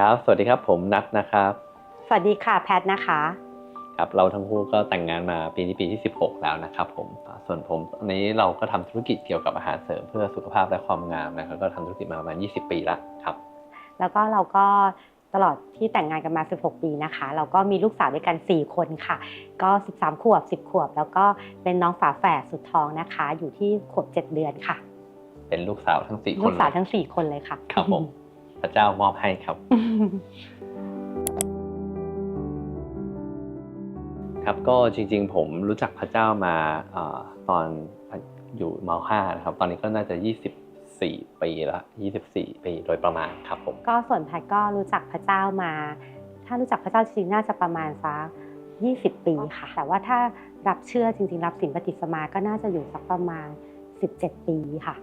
ครับ สวัสดีครับ ผมนัทนะครับ สวัสดีค่ะแพทนะคะ ครับ เราทั้งคู่ก็แต่งงานมาปีนี้ปีที่ 16 แล้วนะครับผมอ่าส่วนผมตอนนี้เราก็ทำธุรกิจเกี่ยวกับอาหารเสริมเพื่อสุขภาพและความงามนะครับ ก็ทำธุรกิจมาประมาณ 20 ปีแล้วครับ แล้วก็เราก็ตลอดที่แต่งงานกันมา 16 ปีนะคะ เราก็มีลูกสาวด้วยกัน 4 คนค่ะ ก็ 13 ขวบ 10 ขวบ แล้วก็เป็นน้องฝาแฝดสุดท้องนะคะ อยู่ที่ขวบ 7 เดือนค่ะ เป็นลูกสาวทั้ง 4 คน ลูกสาวเลยทั้ง 4 คนเลยค่ะ ครับผมพ ระเจ้ามอบให้ครับ ครับก็จริง ๆ ผมรู้จักพระเจ้ามาเออตอนอยู่ม .5 นะครับ ตอนนี้ก็น่าจะ 24 ปีละ24 ปีโดยประมาณครับผม ก็ส่วนแพทก็รู้จักพระเจ้ามา ถ้ารู้จักพระเจ้าจริงๆน่าจะประมาณสัก20 ปีค่ะ แต่ว่าถ้ารับเชื่อจริงๆ รับสินปฏิสมาก็น่าจะอยู่สักประมาณ 17 ปีค่ะ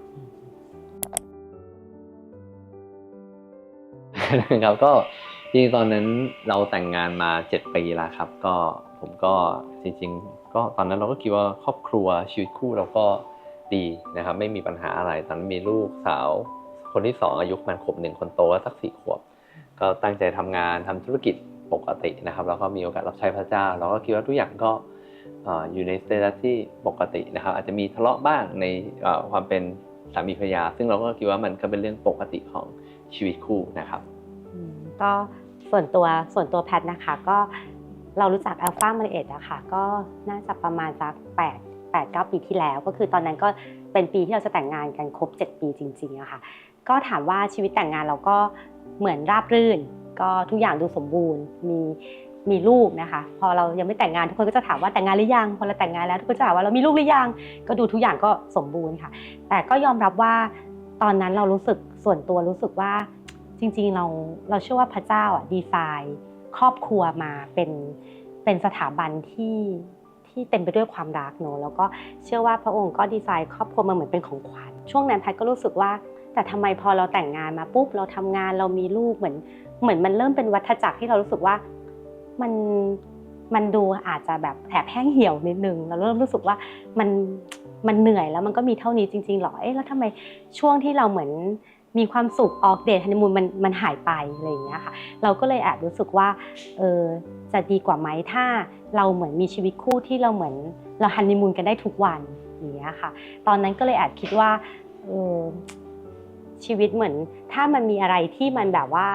ครับก็จริงตอนนั้นเราแต่งงานมา 7 ปีแล้วครับ ก็ผมก็จริง ๆ ก็ตอนนั้นเราก็คิดว่าครอบครัวชีวิตคู่เราก็ดีนะครับ ไม่มีปัญหาอะไรตอนนั้นมีลูกสาว คนที่สองอายุประมาณขวบหนึ่งคนโตก็สักสี่ขวบ ก็ตั้งใจทำงานทำธุรกิจปกตินะครับ แล้วก็มีโอกาสรับใช้พระเจ้าเราก็คิดว่าทุกอย่างก็ออยู่ในสเตตัสที่ปกตินะครับอาจจะมีทะเลาะบ้างในความเป็นสามีภรรยา ซึ่งเราก็คิดว่ามันก็เป็นเรื่องปกติของชีวิตคู่นะครับ ก็ส่วนตัวส่วนตัวแพทนะคะก็เรารู้จักอัลฟามาเอตอะค่ะก็น่าจะประมาณสัก8 8 9 ปีที่แล้ว ก็คือตอนนั้นก็เป็นปีที่เราจะแต่งงานกันครบ 7 ปีจริงๆอะค่ะ ก็ถามว่าชีวิตแต่งงานเราก็เหมือนราบรื่น ก็ทุกอย่างดูสมบูรณ์มีมีลูกนะคะ พอเรายังไม่แต่งงานทุกคนก็จะถามว่าแต่งงานหรือยัง พอเราแต่งงานแล้วทุกคนจะถามว่าเรามีลูกหรือยัง ก็ดูทุกอย่างก็สมบูรณ์ค่ะ แต่ก็ยอมรับว่าตอนนั้นเรารู้สึกส่วนตัวรู้สึกว่า จริงๆเราเราเชื่อว่าพระเจ้าอะดีไซน์ครอบครัวมาเป็นเป็นสถาบันที่ที่เต็มไปด้วยความรักเนอะแล้วก็เชื่อว่าพระองค์ก็ดีไซน์ครอบครัวมาเหมือนเป็นของขวัญช่วงนั้นแพทก็รู้สึกว่า แต่ทำไมพอเราแต่งงานมาปุ๊บเราทำงานเรามีลูกเหมือน เหมือนมันเริ่มเป็นวัฏจักรที่เรารู้สึกว่ามันมันดูอาจจะแบบแถบแห้งเหี่ยวนิดนึงเราเริ่มรู้สึกว่ามันมันเหนื่อยแล้วมันก็มีเท่านี้จริงๆหรอเอ๊ะแล้วทำไมช่วงที่เราเหมือน มีความสุขออกเดทฮันนีมูนมันมันหายไปอะไรอย่างเงี้ยค่ะเราก็เลยแอบรู้สึกว่าเออจะดีกว่าไหมถ้าเราเหมือนมีชีวิตคู่ที่เราเหมือนเราฮันนีมูนกันได้ทุกวันอย่างเงี้ยค่ะ ตอนนั้นก็เลยแอบคิดว่าเออชีวิตเหมือนถ้ามันมีอะไรที่มันแบบว่า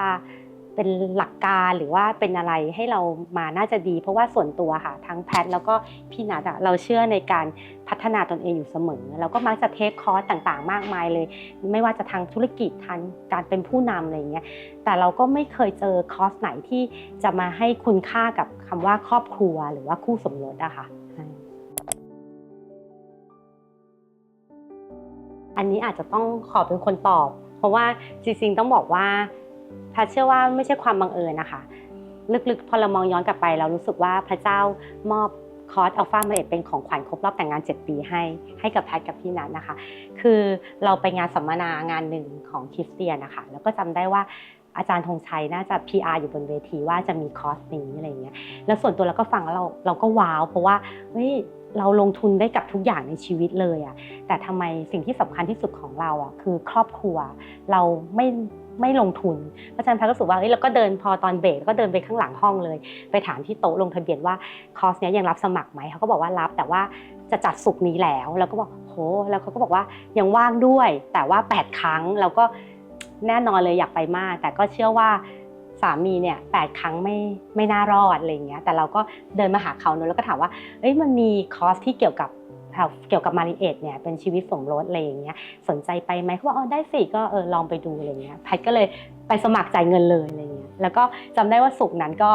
เป็นหลักการหรือว่าเป็นอะไรให้เรามาน่าจะดี เพราะว่าส่วนตัวค่ะ ทั้งแพทแล้วก็พี่นัทอะเราเชื่อในการพัฒนาตนเองอยู่เสมอเราก็มักจะเทคคอร์สต่างๆ มากมายเลย ไม่ว่าจะทางธุรกิจทางการเป็นผู้นำอะไรเงี้ยแต่เราก็ไม่เคยเจอคอร์สไหนที่จะมาให้คุณค่ากับคำว่าครอบครัวหรือว่าคู่สมรสอะค่ะอันนี้อาจจะต้องขอเป็นคนตอบ เพราะว่าจริงๆต้องบอกว่า แพทเชื่อว่าไม่ใช่ความบังเอิญนะคะ ลึกๆ พอเรามองย้อนกลับไป เรารู้สึกว่าพระเจ้ามอบคอร์สอัลฟาเมเอเป็นของขวัญครบรอบแต่งงาน 7 ปีให้ให้กับแพทกับพี่นัทนะคะ คือเราไปงานสัมมนางานหนึ่งของคริสเตียนนะคะ แล้วก็จำได้ว่าอาจารย์ธงชัยน่าจะ PR อยู่บนเวทีว่าจะมีคอร์สนี้อะไรเงี้ย แล้วส่วนตัวเราก็ฟังแล้วเราเราก็ว้าวเพราะว่าเฮ้ยเราลงทุนได้กับทุกอย่างในชีวิตเลยอะแต่ทำไมสิ่งที่สำคัญที่สุดของเราอะคือครอบครัวเราไม่ ไม่ลงทุนเพราะฉะนั้นแพทย์ก็รู้สึกว่าเฮ้ยเราก็เดินพอตอนเบรกก็เดินไปข้างหลังห้องเลย ไปถามที่โต๊ะลงทะเบียนว่าคอร์สเนี้ยยังรับสมัครไหมเขาก็บอกว่ารับแต่ว่าจะจัดสุกนี้แล้วแล้วก็บอกโหแล้วเขาก็บอกว่ายังว่างด้วย แต่ว่า 8 ครั้งแล้วก็แน่นอนเลยอยากไปมาก แต่ก็เชื่อว่าสามีเนี่ยแปดครั้งไม่ไม่น่ารอดอะไรเงี้ยแต่เราก็เดินมาหาเขาเนอะแล้วก็ถามว่าเอ้ยมันมีคอร์สที่เกี่ยวกับ เกี่ยวกับมาริเอทเนี่ยเป็นชีวิตสมรสอะไรอย่างเงี้ยสนใจไปไหมเขาบอกอ๋อได้สิก็เออลองไปดูอะไรเงี้ยแพทก็เลยไปสมัครจ่ายเงินเลยอะไรเงี้ยแล้วก็จำได้ว่าสุกนั้นก็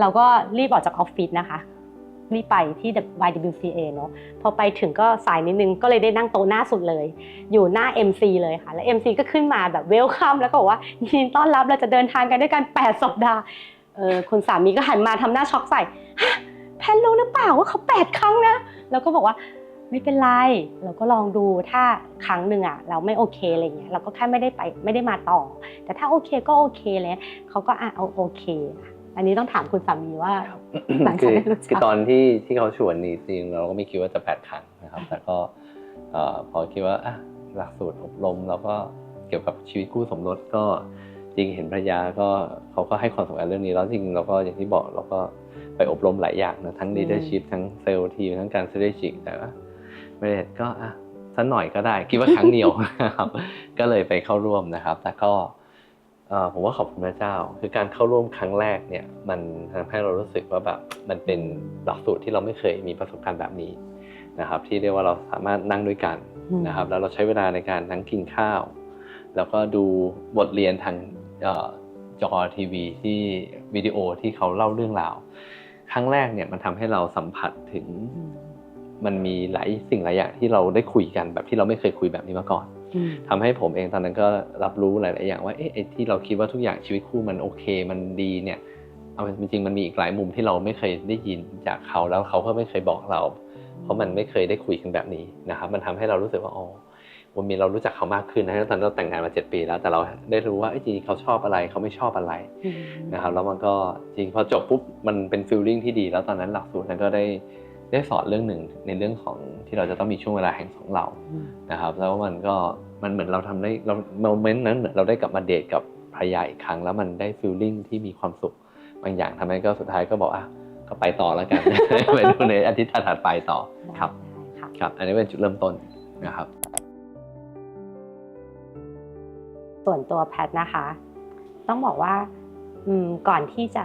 เราก็รีบออกจากออฟฟิศนะคะรีบไปที่ YWCA เนอะพอไปถึงก็สายนิดนึงก็เลยได้นั่งโต๊ะหน้าสุดเลย อยู่หน้า MC เลยค่ะ แล้ว MC ก็ขึ้นมาแบบเวลคัมแล้วก็บอกว่ายินดีต้อนรับเราจะเดินทางกันด้วยกัน 8 สัปดาห์เออคุณสามีก็หันมาทำหน้าช็อกใส่ฮะแพนรู้หรือเปล่าว่าเขา 8 ครั้งนะ แล้วก็บอกว่า ไม่เป็นไร เราก็ลองดูถ้าครั้งหนึ่งอะ เราไม่โอเคอะไรเงี้ยเราก็แค่ไม่ได้ไปไม่ได้มาต่อ แต่ถ้าโอเคก็โอเคเลยเขาก็อะเอาโอเคอะอันนี้ต้องถามคุณสามีว่าหลังคืจากอได้รู้จักคือตอนที่ที่เขาชวนนี่จริงเราก็ไม่คิดว่าจะแปดครั้งนะครับแต่ก็เอ่อพอคิดว่าอะหลักสูตรอบรมแล้วก็เกี่ยวกับชีวิตคู่สมรสก็จริงเห็นภรรยาก็เขาก็ให้ความสำคัญเรื่องนี้แล้วจริงเราก็อย่างที่บอกเราก็ไปอบรมหลายอย่างนะทั้ง leadership ทั้งเซลล์ทีมทั้งการ strategic แต่ว่า ไม่ได้ก็อะสักหน่อยก็ได้คิดว่าครั้งเดียวนะครับ ก็เลยไปเข้าร่วมนะครับ แต่ก็เอ่อผมว่าขอบคุณพระเจ้า คือการเข้าร่วมครั้งแรกเนี่ย มันทำให้เรารู้สึกว่าแบบมันเป็นหลักสูตรที่เราไม่เคยมีประสบการณ์แบบนี้นะครับ ที่เรียกว่าเราสามารถนั่งด้วยกันอืมนะครับ แล้วเราใช้เวลาในการทั้งกินข้าว แล้วก็ดูบทเรียนทางเอ่อจอทีวีที่วิดีโอที่เขาเล่าเรื่องราวครั้งแรกเนี่ยมันทำให้เราสัมผัสถึงอื มมันมีหลายสิ่งหลายอย่างที่เราได้คุยกันแบบที่เราไม่เคยคุยแบบนี้มาก่อนอืมทำให้ผมเองตอนนั้นก็รับรู้หลาย ๆ อย่างว่าเอ๊ะไอ้ที่เราคิดว่าทุกอย่างชีวิตคู่มันโอเค มันดีเนี่ยเอาจริงๆมันมีอีกหลายมุมที่เราไม่เคยได้ยินจากเขาแล้วเขาก็ไม่เคยบอกเรา เพราะมันไม่เคยได้คุยกันแบบนี้นะครับ มันทำให้เรารู้สึกว่าอ๋อวันนี้เรารู้จักเขามากขึ้นนะตอนนั้นเราแต่งงานมาเจ็ดปีแล้วแต่เราได้รู้ว่าเอ้ยจริงๆเขาชอบอะไรเขาไม่ชอบอะไรอืมนะครับแล้วมันก็จริงพอจบปุ๊บมันเป็นฟิลลิ่งที่ดี แล้วตอนนั้นหลักสูตรนั้นก็ได้ ได้สอนเรื่องหนึ่งในเรื่องของที่เราจะต้องมีช่วงเวลาแห่งของเราอืมนะครับ แล้วมันก็มันเหมือนเราทำได้เราโมเมนต์นั้นเหมือนเราได้กลับมาเดทกับภรรยาอีกครั้ง แล้วมันได้ฟิลลิ่งที่มีความสุขบางอย่างทำให้ก็สุดท้ายก็บอกอะก็ไปต่อแล้วกันไปดูในอาทิตย์ถัดๆไปต่อครับได้ค่ะครับ อันนี้เป็นจุดเริ่มต้นนะครับ ส่วนตัวแพทนะคะ ต้องบอกว่าอืมก่อนที่จะ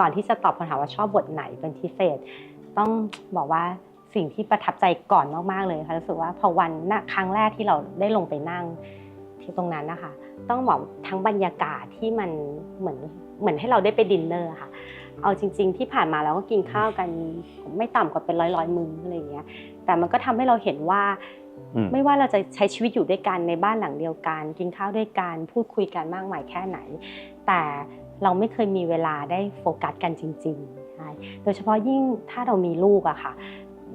ก่อนที่จะตอบคำถามว่าชอบบทไหนเป็นพิเศษ ต้องบอกว่าสิ่งที่ประทับใจก่อนมากๆเลยค่ะรู้สึกว่าพอวันนะครั้งแรกที่เราได้ลงไปนั่งที่ตรงนั้นนะคะ ต้องบอกทั้งบรรยากาศที่มันเหมือนเหมือนให้เราได้ไปดินเนอร์ค่ะ เอาจริง ๆ ที่ผ่านมาเราก็กินข้าวกันไม่ต่ำกว่าเป็นร้อยร้อยๆมื้ออะไรอย่างเงี้ยแต่มันก็ทำให้เราเห็นว่าอืมไม่ว่าเราจะใช้ชีวิตอยู่ด้วยกันในบ้านหลังเดียวกัน กินข้าวด้วยกันพูดคุยกันมากมายแค่ไหน แต่เราไม่เคยมีเวลาได้โฟกัสกันจริงๆใช่ โดยเฉพาะยิ่งถ้าเรามีลูกอะค่ะ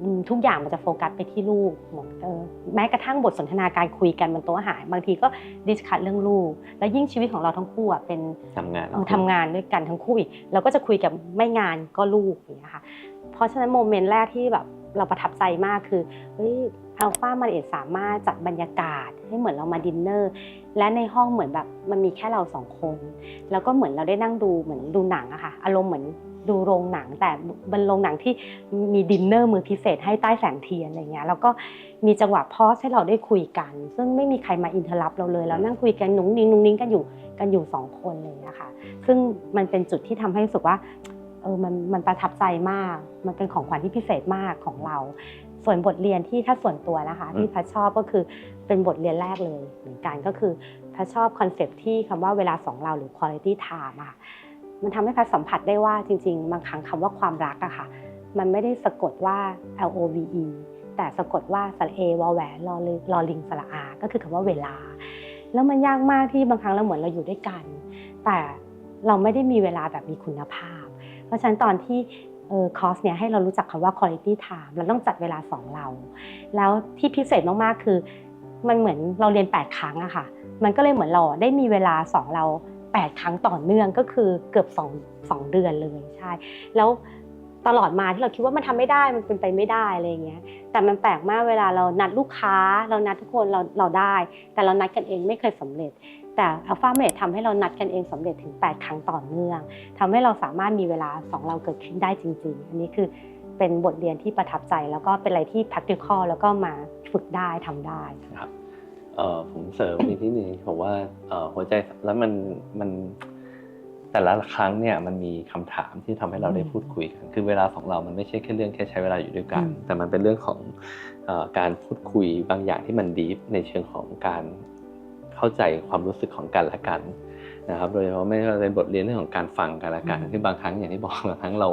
อืมทุกอย่างมันจะโฟกัสไปที่ลูกหมดเออแม้กระทั่งบทสนทนาการคุยกันบนโต๊ะอาหารบางทีก็ดิสคัทเรื่องลูก แล้วยิ่งชีวิตของเราทั้งคู่อะเป็นทำงานเออทำงานด้วยกันทั้งคู่อีกเราก็จะคุยกับไม่งานก็ลูกอย่างเงี้ยค่ะเพราะฉะนั้นโมเมนต์แรกที่แบบเราประทับใจมากคือเฮ้ยอัลฟามาเอสามารถจัดบรรยากาศให้เหมือนเรามาดินเนอร์และในห้องเหมือนแบบมันมีแค่เราสองคน แล้วก็เหมือนเราได้นั่งดูเหมือนดูหนังอะค่ะอารมณ์เหมือน ดูโรงหนัง แต่บนโรงหนังที่มีดินเนอร์มือพิเศษให้ใต้แสงเทียนอะไรเงี้ยแล้วก็มีจังหวะพอสให้เราได้คุยกัน ซึ่งไม่มีใครมาอินเทอร์รับเราเลยแล้วนั่งคุยกันนุ้งนิ้งนุ้งนิ้งกันอยู่กันอยู่สองคนเลยนะคะซึ่งมันเป็นจุดที่ทำให้รู้สึกว่าเออมันมันประทับใจมาก มันเป็นของขวัญที่พิเศษมากของเรา ส่วนบทเรียนที่ถ้าส่วนตัวนะคะที่พัชชอบก็คือเป็นบทเรียนแรกเลยเหมือนกันก็คือพัชชอบคอนเซปต์ที่คำว่าเวลาสองเราหรือ quality time อะค่ะ มันทำให้พัชสัมผัสได้ว่าจริง ๆ บางครั้งคำว่าความรักอะค่ะ มันไม่ได้สะกดว่า L O V E แต่สะกดว่าสระเอวอแหวนลอลิลอลิงสระอา ก็คือคำว่าเวลา แล้วมันยากมากที่บางครั้งเราเหมือนเราอยู่ด้วยกัน แต่เราไม่ได้มีเวลาแบบมีคุณภาพ เพราะฉะนั้นตอนที่เออคอร์สเนี่ยให้เรารู้จักคำว่า quality time เราต้องจัดเวลาสองเรา แล้วที่พิเศษมากๆคือ มันเหมือนเราเรียน 8 ครั้งอะค่ะ มันก็เลยเหมือนเราได้มีเวลาสองเรา 8 ครั้งต่อเนื่องก็คือเกือบ2 2เดือนเลยใช่ แล้วตลอดมาที่เราคิดว่ามันทำไม่ได้มันเป็นไปไม่ได้อะไรเงี้ย แต่มันแปลกมากเวลาเรานัดลูกค้า เรานัดทุกคนเราเราได้ แต่เรานัดกันเองไม่เคยสำเร็จ แต่อัลฟาเมดทำให้เรานัดกันเองสำเร็จถึง 8 ครั้งต่อเนื่องทำให้เราสามารถมีเวลาสองเราเกิดขึ้นได้จริง ๆ อันนี้คือเป็นบทเรียนที่ประทับใจแล้วก็เป็นอะไรที่ practical แล้วก็มาฝึกได้ทำได้ครับ ผมเสริมอีกนิดนึงผมว่าเอ่อหัวใจแล้วมันมันแต่ละครั้งเนี่ยมันมีคำถามที่ทำให้เราได้พูดคุยกัน คือเวลาของเรามันไม่ใช่แค่เรื่องแค่ใช้เวลาอยู่ด้วยกันอืมแต่มันเป็นเรื่องของเอ่อการพูดคุยบางอย่างที่มันดีฟในเชิงของการเข้าใจความรู้สึกของกันและกันนะครับ โดยเฉพาะไม่ว่าจะเป็นบทเรียนเรื่องของการฟังกันและกันอืมคือบางครั้งอย่างที่บอกบางครั้งเรา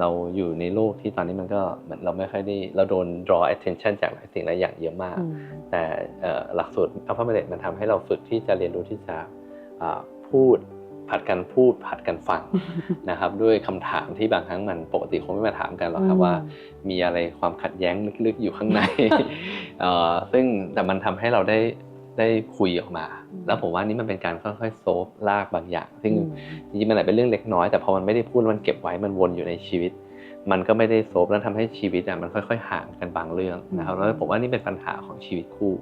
เราอยู่ในโลกที่ตอนนี้มันก็เหมือนเราไม่ค่อยได้เราโดน draw attention จากหลายสิ่งหลายอย่างเยอะมากอืมแต่เอ่อหลักสูตร Alpha m e d มันทำให้เราฝึกที่จะเรียนรู้ที่จะอ่าพูดผัดกันพูดผัดกันฟังนะครับด้วยคำถามที่บางครั้งมันปกติคงไม่มาถามกันหรอกครับว่า มีอะไรความขัดแย้งลึกๆอยู่ข้างในเอ่อซึ่งแต่มันทำให้เราได้ ได้คุยออกมาอืมแล้วผมว่านี่มันเป็นการค่อยๆโซฟลากบางอย่าง ซึ่งอืมจริงๆมันอาจเป็นเรื่องเล็กน้อยแต่พอมันไม่ได้พูดแล้วมันเก็บไว้มันวนอยู่ในชีวิต มันก็ไม่ได้โซฟแล้วทำให้ชีวิตอะมันค่อยๆห่างกันบางเรื่องนะครับอืมแล้วผมว่านี่เป็นปัญหาของชีวิตคู่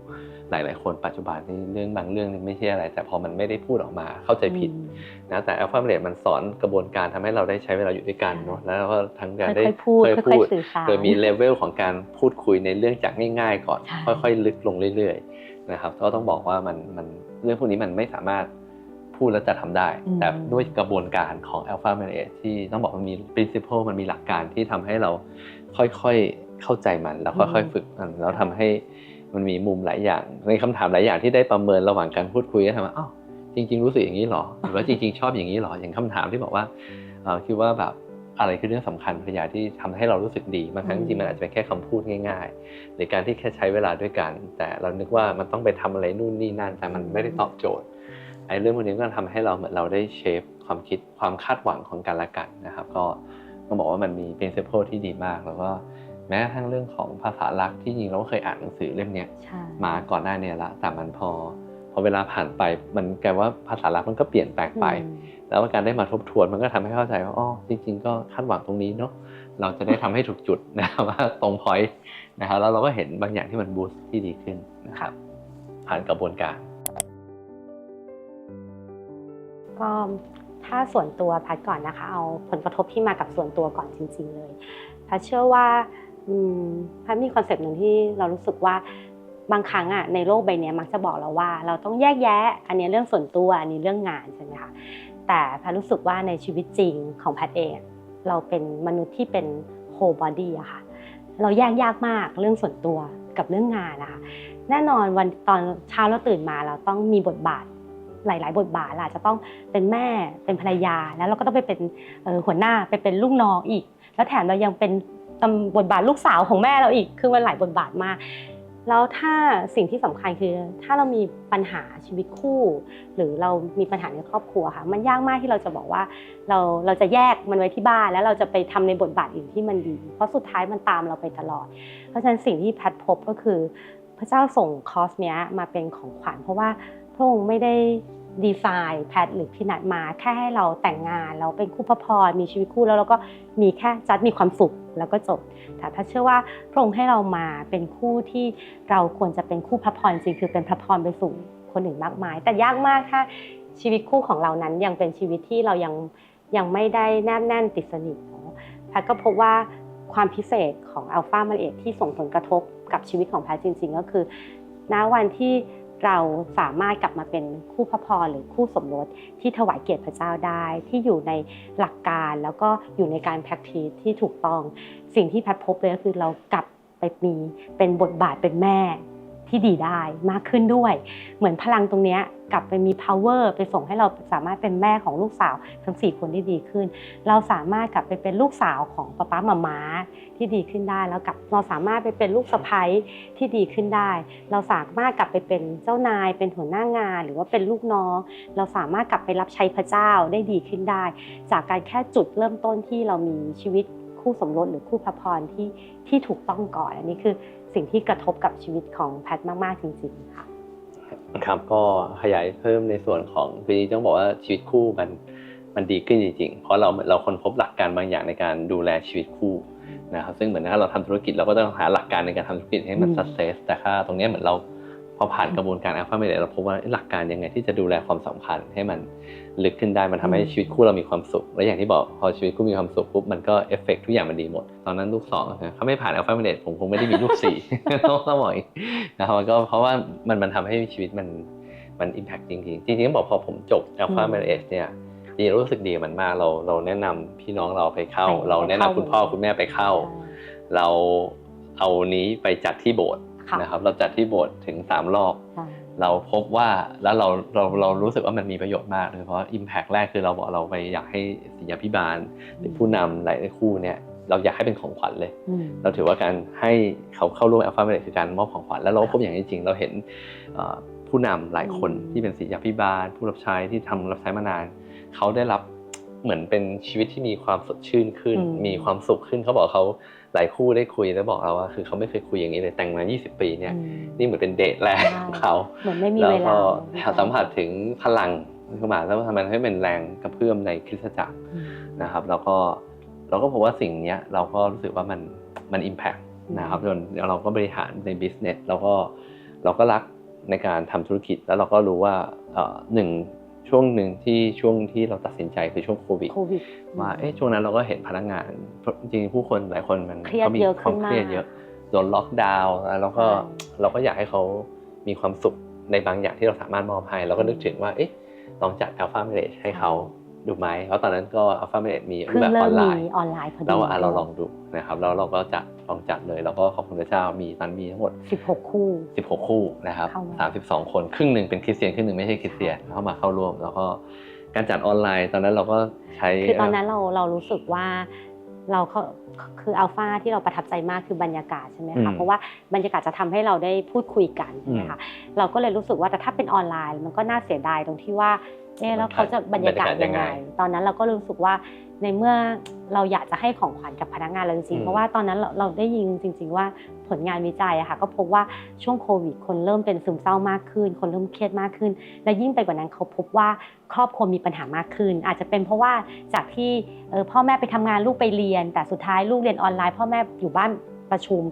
หลาย ๆ คนปัจจุบันนี่เรื่องบางเรื่องนี่ไม่ใช่อะไร แต่พอมันไม่ได้พูดออกมาเข้าใจผิดอืมนะแต่ Alpha m a มันสอนกระบวนการทำให้เราได้ใช้เวลาอยู่ด้วยกันเนาะแล้วก็ทั้งการได้ค่อยๆพูดเคยค่พูอยดๆสื่อสารโดยมีเลเวลของการพูดคุยในเรื่องจากง่าย ๆ ก่อนใช่ค่อย ๆ ลึกลงเรื่อยๆ นะครับก็ต้องบอกว่ามันมันเรื่องพวกนี้มันไม่สามารถพูดแล้วจะทำได้อืมแต่ด้วยกระบวนการของ Alpha m a n a ที่ต้องบอกมันมี principle มันมีหลักการที่ทำให้เราค่อยๆเข้าใจมัน แล้วค่อยๆฝึกมันแล้วทำให้มันมีมุมหลายอย่าง ในคำถามหลายอย่างที่ได้ประเมินระหว่างการพูดคุยก็ทำว่าอ้าวจริง ๆ รู้สึกอย่างนี้หรอหรือว่าจริง ๆ ชอบอย่างนี้หรออย่างคำถามที่บอกว่าเอ่อคิดว่าแบบ อะไรคือเรื่องสำคัญภรรยาที่ทำให้เรารู้สึกดีบางครั้งจริงๆมันอาจจะเป็นแค่คำพูดง่ายๆ หรือการที่แค่ใช้เวลาด้วยกัน แต่เรานึกว่ามันต้องไปทำอะไรนู่นนี่นั่น แต่มันไม่ได้ตอบโจทย์ไอ้เรื่องพวกนี้ก็ทำให้เราเหมือนเราได้เชฟความคิดความคาดหวังของกันและกันนะครับ ก็ต้องบอกว่ามันมี principle ที่ดีมาก แล้วก็แม้กระทั่งเรื่องของภาษารักที่จริงเราก็เคยอ่านหนังสือเล่มเนี้ยใช่มาก่อนหน้าเนี้ละแต่มันพอพ อเวลาผ่านไปมันกลายว่าภาษารักมันก็เปลี่ยนแปลงไปอืมแล้วการได้มาทบทวนมันก็ทำให้เข้าใจว่าอ๋อจริง ๆ ก็คาดหวังตรงนี้เนาะเราจะได้ทำให้ถูกจุดนะครับว่าตรงพอยต์นะครับแล้วเราก็เห็นบางอย่างที่มันบูสต์ที่ดีขึ้นนะครับผ่านกระบวนการก็ถ้าส่วนตัวพัดก่อนนะคะ เอาผลกระทบที่มากับส่วนตัวก่อนจริง ๆ เลยพัดเชื่อว่าอืมพัดมีคอนเซปต์หนึ่งที่เรารู้สึกว่า บางครั้งอะในโลกใบนี้มักจะบอกเราว่า เราต้องแยกแยะ อันนี้เรื่องส่วนตัวอันนี้เรื่องงานใช่ไหมคะแต่พัรู้สึกว่าในชีวิตจริงของแพัดเอง เราเป็นมนุษย์ที่เป็นโฮบอดี้อะค่ะเราแยกยากมากเรื่องส่วนตัวกับเรื่องงานนะคะแน่นอนวันตอนเช้าเราตื่นมาเราต้องมีบทบาทหลาย ๆ บทบาทเราอาจะต้องเป็นแม่เป็นภรรยาแล้วเราก็ต้องไปเป็นหัวหน้าไปเป็นลูกน้องอีก แล้วแถมเรายังเป็นบทบาทลูกสาวของแม่เราอีกคือมันหลายบทบาทมาก แล้วถ้าสิ่งที่สำคัญคือ ถ้าเรามีปัญหาชีวิตคู่ หรือเรามีปัญหาในครอบครัวค่ะ มันยากมากที่เราจะบอกว่าเราเราจะแยกมันไว้ที่บ้านแล้วเราจะไปทำในบทบาทอื่นที่มันดี เพราะสุดท้ายมันตามเราไปตลอด เพราะฉะนั้นสิ่งที่แพทพบก็คือ พระเจ้าส่งคอร์สเนี้ยมาเป็นของขวัญเพราะว่าพระองค์ไม่ได้ ดีไซน์แพทหรือพินัทมาแค่ให้เราแต่งงานเราเป็นคู่พระพรมีชีวิตคู่แล้วเราก็มีแค่จัดมีความสุขแล้วก็จบแต่ถ้าเชื่อว่าพระองค์ให้เรามาเป็นคู่ที่เราควรจะเป็นคู่พระพรจริงคือเป็นพระพรไปสู่คนอื่นมากมาย แต่ยากมากถ้าชีวิตคู่ของเรานั้นยังเป็นชีวิตที่เรายังยังไม่ได้แนบแน่นติดสนิทเนาะแพทก็พบว่าความพิเศษของอัลฟามาเลตที่ส่งผลกระทบกับชีวิตของแพทจริง ๆ ก็คือ ณวันที่ เราสามารถกลับมาเป็นคู่พระพรหรือคู่สมรสที่ถวายเกียรติพระเจ้าได้ ที่อยู่ในหลักการแล้วก็อยู่ในการ practice ที่ถูกต้อง สิ่งที่แพทย์พบเลยก็คือเรากลับไปมีเป็นบทบาทเป็นแม่ที่ดีได้มากขึ้นด้วย เหมือนพลังตรงนี้กลับไปมี power ไปส่งให้เราสามารถเป็นแม่ของลูกสาวทั้ง 4 คนได้ดีขึ้น เราสามารถกลับไปเป็นลูกสาวของป๊าป๊ามาม้า ที่ดีขึ้นได้แล้วกลับเราสามารถไปเป็นลูกสะใภ้ที่ดีขึ้นได้ เราสามารถกลับไปเป็นเจ้านาย เป็นหัวหน้างาน หรือว่าเป็นลูกน้อง เราสามารถกลับไปรับใช้พระเจ้าได้ดีขึ้นได้ จากการแค่จุดเริ่มต้นที่เรามีชีวิตคู่สมรสหรือคู่พระพรที่ที่ถูกต้องก่อนอันนี้คือสิ่งที่กระทบกับชีวิตของแพทมาก ๆ จริง ๆ ค่ะครับก็ขยายเพิ่มในส่วนของคือต้องบอกว่าชีวิตคู่มันมันดีขึ้นจริง ๆ เพราะเราเราคนพบหลักการบางอย่างในการดูแลชีวิตคู่ นะครับซึ่งเหมือนถ้าเราทำธุรกิจเราก็ต้องหาหลักการในการทำธุรกิจให้มันอืม success แต่ค่าตรงเนี้ยเหมือนเราพอผ่านกระบวนการ Alpha m a t เราพบว่าเอ๊ะหลักการยังไงที่จะดูแลความสัมพันธ์ให้มันลึกขึ้นได้มันทำให้ชีวิตคู่เรามีความสุข และอย่างที่บอกพอชีวิตคู่มีความสุขปุ๊บมันก็เอฟเฟกทุกอย่างมันดีหมด ตอนนั้นลูกสองนะถ้าไม่ผ่าน Alpha m a t ผมคงไม่ได้มีลูกสี่ต้องต้องบอกอีกนะครับมันก็เพราะว่ามันมันทำให้ชีวิตมันมันอิมแพคจริงๆจริงๆต้องบอกพอผมจบ Alpha อืม Marriage เนี่ย จริงๆรู้สึกดีกับมันมากเราเราแนะนำพี่น้องเราไปเข้าไปเราแนะนำเข้าคุณพ่อคุณแม่ไปเข้า เราเอานี้ไปจัดที่โบสถ์ค่ะนะครับ เราจัดที่โบสถ์ถึง3รอบใช่เราพบว่าแล้วเราเราเรารู้สึกว่ามันมีประโยชน์มากเลยเพราะ Impact แรกคือเราบอกเราไปอยากให้ศิษยาพิบาลหรือผู้นำหลายๆคู่เนี่ยเราอยากให้เป็นของขวัญเลยอืมเราถือว่าการให้เขาเข้าร่วม Alpha m a r i a g e คือการมอบของขวัญแล้วเราก็พบอย่างนี้จริงๆเราเห็นเอ่อผู้นำหลายคนอืมที่เป็นศิษยาพิบาล ผู้รับใช้ที่ทำรับใช้มานาน เขาได้รับเหมือนเป็นชีวิตที่มีความสดชื่นขึ้น มีความสุขขึ้นเขาบอกเขาหลายคู่ได้คุยแล้วบอกเราว่าคือเขาไม่เคยคุยอย่างนี้เลยแต่งมา 20 ปีเนี่ยอืมนี่เหมือนเป็นเดทแรกใช่ของเขาเหมือนไม่มีแล้วเวลาก็สัมผัสถึงพลังเข้ามาแล้วทำมันให้เป็นแรงกระเพื่อมในคริสตจักรอืมนะครับ แล้วก็เราก็พบว่าสิ่งเนี้ยเราก็รู้สึกว่ามันมัน impact นะครับจนเราก็บริหารใน business แล้วก็เราก็รักในการทำธุรกิจแล้วเราก็รู้ว่าเอ่อหนึ่ง ช่วงหนึ่งที่ช่วงที่เราตัดสินใจคือช่วงโควิดโควิดว่าเอ๊ะช่วงนั้นเราก็เห็นพนักงานจริงๆผู้คนหลายคนมันเครียดขามีเยอะความขึ้นเครียดมากเยอะโดนล็อกดาวน์แล้วก็ใช่เราก็อยากให้เขามีความสุขในบางอย่างที่เราสามารถมอบให้เราก็นึกถึงว่าเอ๊ะลองจัด Alpha Marriage ให้เขา ดูไหมแล้วตอนนั้นก็ Alpha Marriage มีรูเพิ่ปงแบบอเริ่อมนไลมีน์ออนไลน์พอดีแล้วอะเราลองดูนะครับแล้วเราก็จัดลองจัดเลย แล้วก็ขอบคุณพระเจ้ามีตอนนมีทั้งหมด 16 คู่ 16 คู่นะครับเข้ามา32 คนครึ่งหนึ่งเป็นคริสเตียนครึ่งหนึ่งไม่ใช่คริสเตียนเข้ามาเข้าร่วม แล้วก็การจัดออนไลน์ ตอนนั้นเราก็ใช้คือตอนนั้นเราเรารู้สึกว่าเราเขาคืออัลฟาที่เราประทับใจมากคือบรรยากาศใช่ไหมอืคะมเพราะว่าบรรยากาศจะทำให้เราได้พูดคุยกันใช่ไหมคะเราก็เลยรู้สึกว่าแต่ถ้าเป็นออนไลน์ มันก็น่าเสียดายตรงที่ว่า เอ๊ะแล้วเขาจะบรรยากาศยังไง ตอนนั้นเราก็รู้สึกว่าในเมื่อเราอยากจะให้ของขวัญกับพนักงานเราจริงๆเพราะว่าตอนนั้นเราเราได้ยินจริง ๆ ว่าผลงานวิจัยอะค่ะก็พบว่าช่วงโควิดคนเริ่มเป็นซึมเศร้ามากขึ้น คนเริ่มเครียดมากขึ้น และยิ่งไปกว่านั้นเขาพบว่าครอบครัวมีปัญหามากขึ้น อาจจะเป็นเพราะว่าจากที่เอ่อพ่อแม่ไปทำงานลูกไปเรียน แต่สุดท้ายลูกเรียนออนไลน์ พ่อแม่อยู่บ้าน ประชุม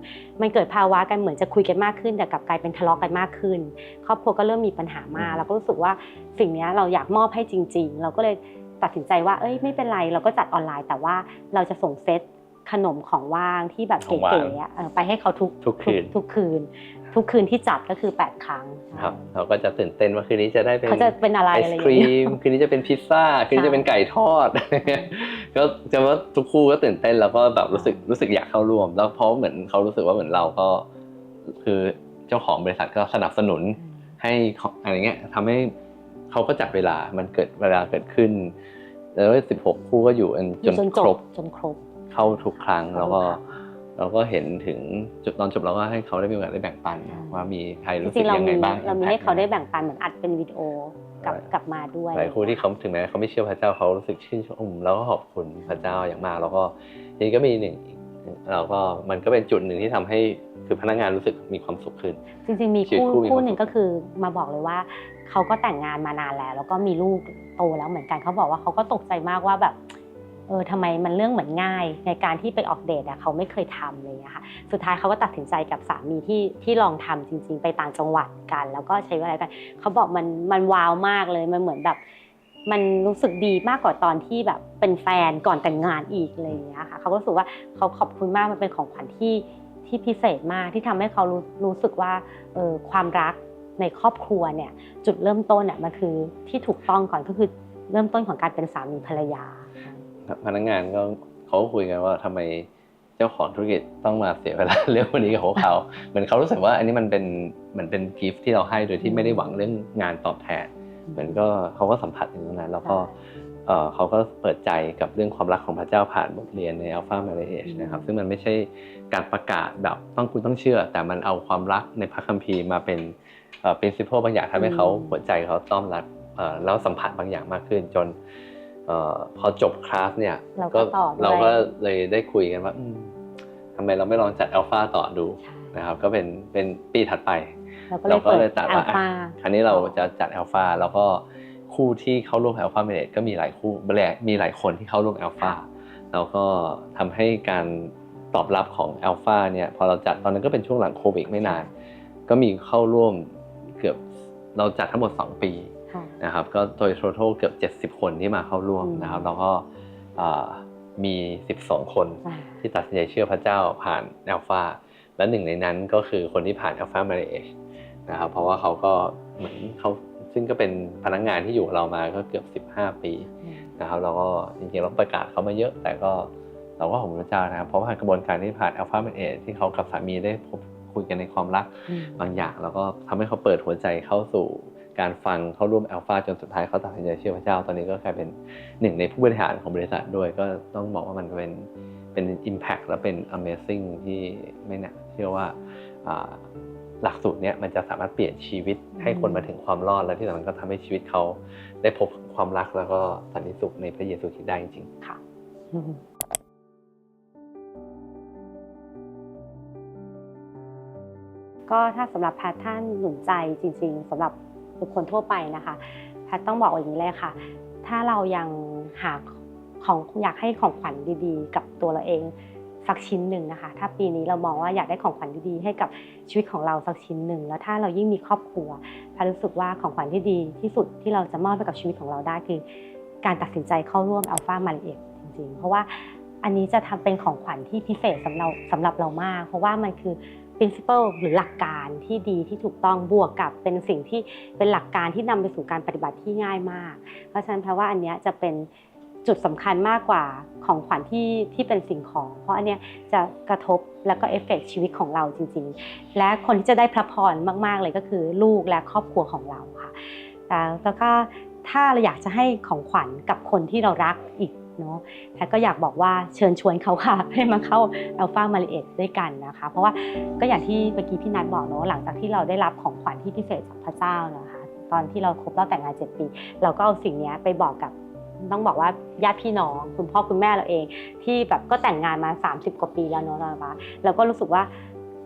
มันเกิดภาวะกันเหมือนจะคุยกันมากขึ้น แต่กลับกลายเป็นทะเลาะกันมากขึ้น ครอบครัวก็เริ่มมีปัญหามากเราก็รู้สึกว่าสิ่งเนี้ยเราอยากมอบให้จริง ๆ เราก็เลยตัดสินใจว่าเอ้ยไม่เป็นไรเราก็จัดออนไลน์ แต่ว่าเราจะส่งเซตขนมของว่างที่แบบของว่างเก๋ๆอะเออไปให้เขาทุกทุกคืน ทุกคืนทุกคืนที่จัดก็คือ 8 ครั้งครับเราก็จะตื่นเต้นว่าคืนนี้จะได้เป็นเขาจะเป็นอะไรไออะไรศอย่างครีเงี้ยมคืนนี้จะเป็นพิซซ่าคืนนี้จะเป็นไก่ทอดก็จะว่าทุกคู่ก็ตื่นเต้นแล้วก็แบบรู้สึกรู้สึกอยากเข้าร่วม แล้วเพราะเหมือนเขารู้สึกว่าเหมือนเราก็ คือเจ้าของบริษัทก็สนับสนุนให้ของอะไรเงี้ยทำให้เขาก็จัดเวลามันเกิดเวลาเกิดขึ้น แล้วสิบหกคู่ก็อยู่กันอจยู่นจนคจรบบจนครบ เข้าทุกครั้งแล้วก็ เข้าทุกครั้งเราก็เห็นถึงจุดตอนจบเราก็ให้เขาได้มีโอกาสได้แบ่งปันใช่ว่ามีใครจรู้สึริกงๆเรายังไงมีบ้างเรามีให้ impact เขาได้ยังไงแบ่งปันเหมือนอัดเป็นวิดีโอกลับใช่กลับมาด้วยหลายคู่ที่เขาถึงแม้เขาไม่เชื่อพระเจ้าเขารู้สึกชื่นชมแล้วก็ขอบคุณพระเจ้าอย่างมาก แล้วก็ทีนี้ก็มีหนึ่งเราก็มันก็เป็นจุดหนึ่งที่ทำให้คือพนักงานรู้สึกมีความสุขขึ้น จริงๆมีชีวิตคู่คู่มีคู่ความหนึ่งสุขก็คือมาบอกเลยว่าเขาก็แต่งงานมานานแล้ว แล้วก็มีลูกโตแล้วเหมือนกันเขาบอกว่าเขาก็ตกใจมากว่าแบบ เออทำไมมันเรื่องเหมือนง่าย ในการที่ไปออกเดทอะเขาไม่เคยทำอะไรอย่างเลยค่ะสุดท้ายเขาก็ตัดสินใจกับสามีที่ที่ลองทำจริง ๆ ไปต่างจังหวัดกัน แล้วก็ใช้เวลากันเขาบอกมันมันว้าวมากเลยมันเหมือนแบบ มันรู้สึกดีมากกว่าตอนที่แบบเป็นแฟนก่อนแต่งงานอีกอะไรอย่างเงี้ยค่ะเขาก็รู้สึกว่าเขาขอบคุณมากมันเป็นของขวัญที่ที่พิเศษมากที่ทำให้เขารู้รู้สึกว่าเออความรักในครอบครัวเนี่ยจุดเริ่มต้นอะมันคือที่ถูกต้องก่อนก็คือเริ่มต้นของการเป็นสามีภรรยา พนักงานก็เขาก็คุยกันว่าทำไมเจ้าของธุรกิจต้องมาเสียเวลาเรื่องวันนี้กับพวกเขาเหมือนเขารู้สึกว่าอันนี้มันเป็นเหมือนเป็นกิฟต์ที่เราให้โดยที่ไม่ได้หวังเรื่องงานตอบแทน เหมือนก็เขาก็สัมผัสถึงตรงนั้น แล้วก็เอ่อเขาก็เปิดใจกับเรื่องความรักของพระเจ้าผ่านบทเรียนใน Alpha Marriage นะครับ ซึ่งมันไม่ใช่การประกาศแบบต้องคุณต้องเชื่อ แต่มันเอาความรักในพระคัมภีร์มาเป็นเอ่อ principle บางอย่างทำให้เขาอืมหัวใจเขาต้อมรับเอ่อแล้วสัมผัสบางอย่างมากขึ้นจนเอ่อ พอจบคลาสเนี่ยเราก็ต่อด้วยเราก็เลยได้คุยกันว่าอืมทำไมเราไม่ลองจัด Alpha ต่อดูใช่นะครับก็เป็นเป็นปีถัดไป เราก็เลยเราก็เลยเปิดตัดอัว่าลฟาคราวนี้เราจะจัด Alpha แล้วก็คู่ที่เข้าร่วม Alpha m a r r i a g e ก็มีหลายคู่แหละมีหลายคนที่เข้าร่วม Alpha แล้วก็ทำให้การตอบรับของ Alpha เนี่ยพอเราจัดตอนนั้นก็เป็นช่วงหลังโควิดไม่นาน ก็มีเข้าร่วมเกือบเราจัดทั้งหมด 2 ปีค่ะ นะครับก็โดย total เกือบ 70 คนที่มาเข้าร่วมอืมนะครับ แล้วก็อ่ามี 12 คนอ่าที่ตัดสินใจเชื่อพระเจ้าผ่าน Alpha และหนึ่งในนั้นก็คือคนที่ผ่าน Alpha Marriage นะครับเพราะว่าเขาก็เหมือนเขาซึ่งก็เป็นพนักงานที่อยู่กับเรามาก็เกือบ 15 ปีอืมนะครับเราก็จริงๆเราประกาศเขามาเยอะ แต่ก็เราก็ขอบคุณพระเจ้านะครับ เพราะว่ากระบวนการที่ผ่าน Alpha Marriage ที่เขากับสามีได้พบคุยกันในความรักอืมบางอย่าง แล้วก็ทำให้เขาเปิดหัวใจเข้าสู่ การฟังเข้าร่วม Alpha จนสุดท้ายเขาตัดสินใจเชื่อพระเจ้า ตอนนี้ก็กลายเป็นหนึ่งในผู้บริหารของบริษัทด้วย ก็ต้องบอกว่ามันเป็นเป็น Impact และเป็น Amazing ที่ไม่น่าเชื่อว่าหลักสูตรเนี้ยมันจะสามารถเปลี่ยนชีวิตให้คนมาถึงความรอดและที่สำคัญก็ทำให้ชีวิตเขาได้พบความรักแล้วก็สันติสุขในพระเยซูคริสต์ได้จริงค่ะก็ถ้าสำหรับแพทท่านหนุนใจจริง ๆสำหรับ บุคคลทั่วไปนะคะแพทต้องบอกอย่างนี้เลยค่ะ ถ้าเรายังหาของอยากให้ของขวัญดีๆ กับตัวเราเองสักชิ้นหนึ่งนะคะ ถ้าปีนี้เรามองว่าอยากได้ของขวัญดีๆให้กับชีวิตของเราสักชิ้นหนึ่ง แล้วถ้าเรายิ่งมีครอบครัวพารู้สึกว่าของขวัญที่ดีที่สุดที่เราจะมอบให้กับชีวิตของเราได้คือ การตัดสินใจเข้าร่วมอัลฟามาเอจริงๆ เพราะว่าอันนี้จะทำเป็นของขวัญที่พิเศษสำหรับสำหรับเรามาก เพราะว่ามันคือ principle หรือหลักการที่ดีที่ถูกต้องบวกกับเป็นสิ่งที่เป็นหลักการที่นำไปสู่การปฏิบัติที่ง่ายมาก เพราะฉะนั้นแปลว่าอันเนี้ยจะเป็นจุดสำคัญมากกว่าของขวัญที่ที่เป็นสิ่งของ เพราะอันเนี้ยจะกระทบแล้วก็เอฟเฟกชีวิตของเราจริง ๆ และคนที่จะได้พระพรมาก ๆ เลยก็คือลูกและครอบครัวของเราค่ะแล้วก็ถ้าเราอยากจะให้ของขวัญกับคนที่เรารักอีก เนาะแพทก็อยากบอกว่าเชิญชวนเขาค่ะ ให้มาเข้าอัลฟามาริเอด้วยกันนะคะ เพราะว่าก็อย่างที่เมื่อกี้พี่นัทบอกเนาะหลังจากที่เราได้รับของขวัญที่พิเศษจากพระเจ้านะคะ ตอนที่เราครบรอบแต่งงาน7ปี เราก็เอาสิ่งนี้ไปบอกกับต้องบอกว่าญาติพี่น้องคุณพ่อคุณแม่เราเอง ที่แบบก็แต่งงานมา 30 กว่าปีแล้วเนาะนะคะเราก็รู้สึกว่า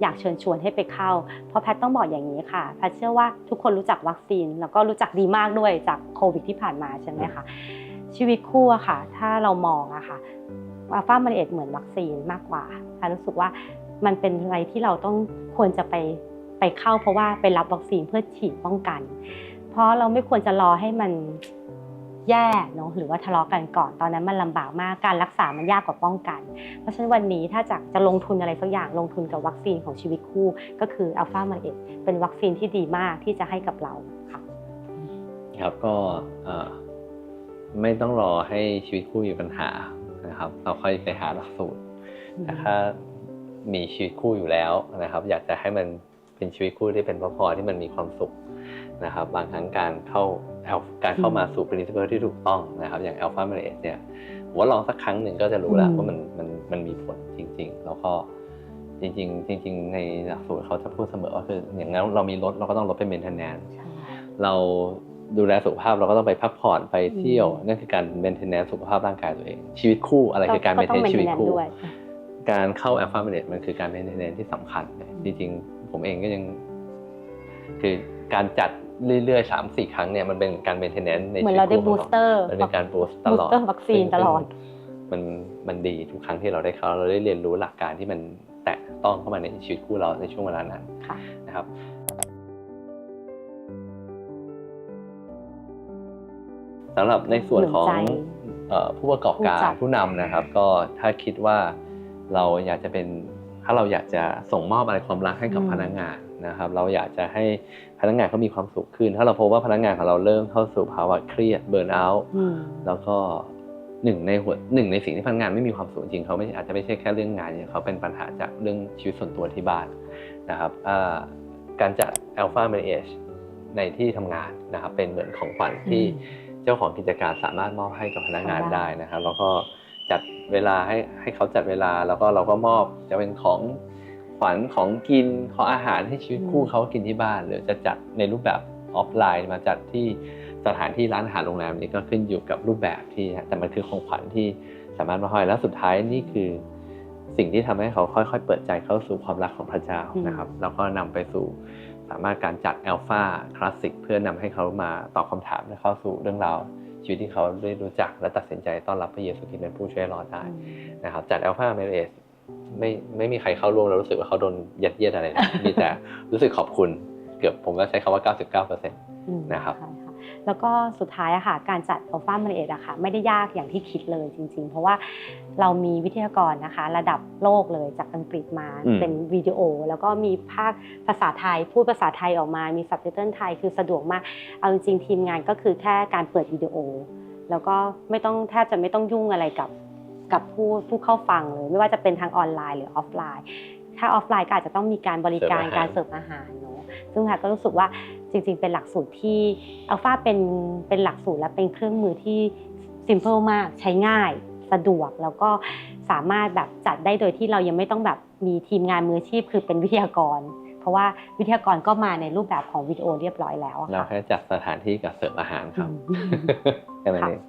อยากเชิญชวนให้ไปเข้า เพราะแพทต้องบอกอย่างนี้ค่ะ แพทเชื่อว่าทุกคนรู้จักวัคซีน แล้วก็รู้จักดีมากด้วยจากโควิดที่ผ่านมาใช่ไหมคะ ชีวิตคู่อะค่ะ ถ้าเรามองอะค่ะอัลฟามันเอดเหมือนวัคซีนมากกว่าแพทย์รู้สึกว่ามันเป็นอะไรที่เราต้องควรจะไปไปเข้าเพราะว่าไปรับวัคซีนเพื่อฉีดป้องกัน เพราะเราไม่ควรจะรอให้มันแย่เนอะหรือว่าทะเลาะกันก่อนตอนนั้นมันลำบากมากการรักษามันยากกว่าป้องกัน เพราะฉะนั้นวันนี้ถ้าจะจะลงทุนอะไรสักอย่างลงทุนกับวัคซีนของชีวิตคู่ ก็คืออัลฟามาเอเป็นวัคซีนที่ดีมากที่จะให้กับเราค่ะครับก็ ไม่ต้องรอให้ชีวิตคู่มีปัญหานะครับ เราค่อยไปหาหลักสูตรแต่ถ้ามีชีวิตคู่อยู่แล้วนะครับ อยากจะให้มันเป็นชีวิตคู่ที่เป็นพอพอที่มันมีความสุขนะครับ บางครั้งการเข้า Alpha การเข้ามาสู่ principle ที่ถูกต้องนะครับ อย่าง alpha marriage เนี่ยผมว่าลองสักครั้งหนึ่งก็จะรู้แล้วอืมว่ามันมันมันมีผลจริง ๆ แล้วก็จริง ๆ จริง ๆ ในหลักสูตรเขาจะพูดเสมอว่าคืออย่างนั้นเรามีรถเราก็ต้องรถเป็น maintenance ใช่เรา ดูแลสุขภาพเราก็ต้องไปพักผ่อนไปเที่ยวอืมนั่นคือการเมนเทนแนนสุขภาพร่างกายตัวเอง ชีวิตคู่อะไรคือการเมนเทนต้องชีวิต maintenance คู่ด้วยการเข้าแอลฟาเมเนตมันคือการเมนเทนแนนที่สำคัญเลยจริงๆผมเองก็ยัง คือการจัดเรื่อยๆสามสี่ครั้งเนี่ยมันเป็นการเมนเทนแนนในเหมือชีนวิเราตได้คู่บูของสเตอร์มันเป็นการบูสต์ตบูลสอดเตอร์วัคซีนตลอดมันมันดีทุกครั้งที่เราได้เข้าเราได้เรียนรู้หลักการที่มันแตะต้องเข้ามาในชีวิตคู่เราในช่วงเวลานั้นค่ะนะครับ สำหรับในส่วนของหนุนใจเอ่อผู้ประกอบการผู้จัดผู้นำนะครับ ก็ถ้าคิดว่าเราอยากจะเป็นถ้าเราอยากจะส่งมอบอะไรความรักให้กับพนักงานนะครับ เราอยากจะให้พนักงานเขามีความสุขขึ้น ถ้าเราพบว่าพนักงานของเราเริ่มเข้าสู่ภาวะเครียดเบิร์นเอาท์อืมแล้วก็หนึ่งในหัวหนึ่งในสิ่งที่พนักงานไม่มีความสุขจริงเขาไม่อาจจะไม่ใช่แค่เรื่องงานเนี่ยเขาเป็นปัญหาจากเรื่องชีวิตส่วนตัวที่บ้านนะครับอ่าการจัด Alpha Marriage ในที่ทำงานนะครับเป็นเหมือนของขวัญที่อืมเจ้าของกิจการสามารถมอบให้กับพนักงานได้ได้นะครับ แล้วก็จัดเวลาให้ให้เขาจัดเวลาแล้วก็เราก็มอบจะเป็นของขวัญของกินของอาหารให้ชีวิตคู่เขากินที่บ้าน หรือจะจัดในรูปแบบออฟไลน์มาจัดที่สถานที่ร้านอาหารโรงแรมนี้ก็ขึ้นอยู่กับรูปแบบที่แต่มันคือของขวัญที่สามารถมาให้แล้วสุดท้ายนี่คือสิ่งที่ทำให้เขาค่อย ๆ เปิดใจเข้าสู่ความรักของพระเจ้านะครับ แล้วก็นำไปสู่ สามารถการจัดอัลฟาคลาสสิกเพื่อนำให้เขามาตอบคำถามและเข้าสู่เรื่องราวชีวิตที่เขาได้รู้จักและตัดสินใจต้อนรับพระเยซูคริสต์เป็นผู้ช่วยรอดได้นะครับจัด Alpha m a r r i a g e ไม่ไม่มีใครเข้าร่วมแล้วรู้สึกว่าเขาโดนยัดเยียดอะไรนะมีแต่รู้สึกขอบคุณเกือบผมว่าใช้คำว่า 99%อืมนะครับใช่ค่ะแล้วก็สุดท้ายอะค่ะการจัดอัลฟามาเอดอะค่ะไม่ได้ยากอย่างที่คิดเลยจริง ๆ เพราะว่า เรามีวิทยากรนะคะ ระดับโลกเลยจากอังกฤษมาอืมเป็นวิดีโอ แล้วก็มีภาคภาษาไทย พูดภาษาไทยออกมา มีซับไตเติลไทยคือสะดวกมาก เอาจริงๆทีมงานก็คือแค่การเปิดวิดีโอ แล้วก็ไม่ต้องแทบจะไม่ต้องยุ่งอะไรกับกับผู้ผู้เข้าฟังเลย ไม่ว่าจะเป็นทางออนไลน์หรือออฟไลน์ ถ้าออฟไลน์ก็อาจจะต้องมีการบริการเสิร์ฟอาหารการเสิร์ฟอาหารเนาะซึ่งค่ะก็รู้สึกว่าจริง ๆ เป็นหลักสูตรที่อัลฟาเป็นเป็นหลักสูตรและเป็นเครื่องมือที่ simple มากใช้ง่าย สะดวก แล้วก็สามารถแบบจัดได้โดยที่เรายังไม่ต้องแบบมีทีมงานมืออาชีพ คือเป็นวิทยากร เพราะว่าวิทยากรก็มาในรูปแบบของวิดีโอเรียบร้อยแล้วอะเราค่ะแค่จัดสถานที่กับเสิร์ฟอาหารครับอืมแค่นั้นค่ะเอง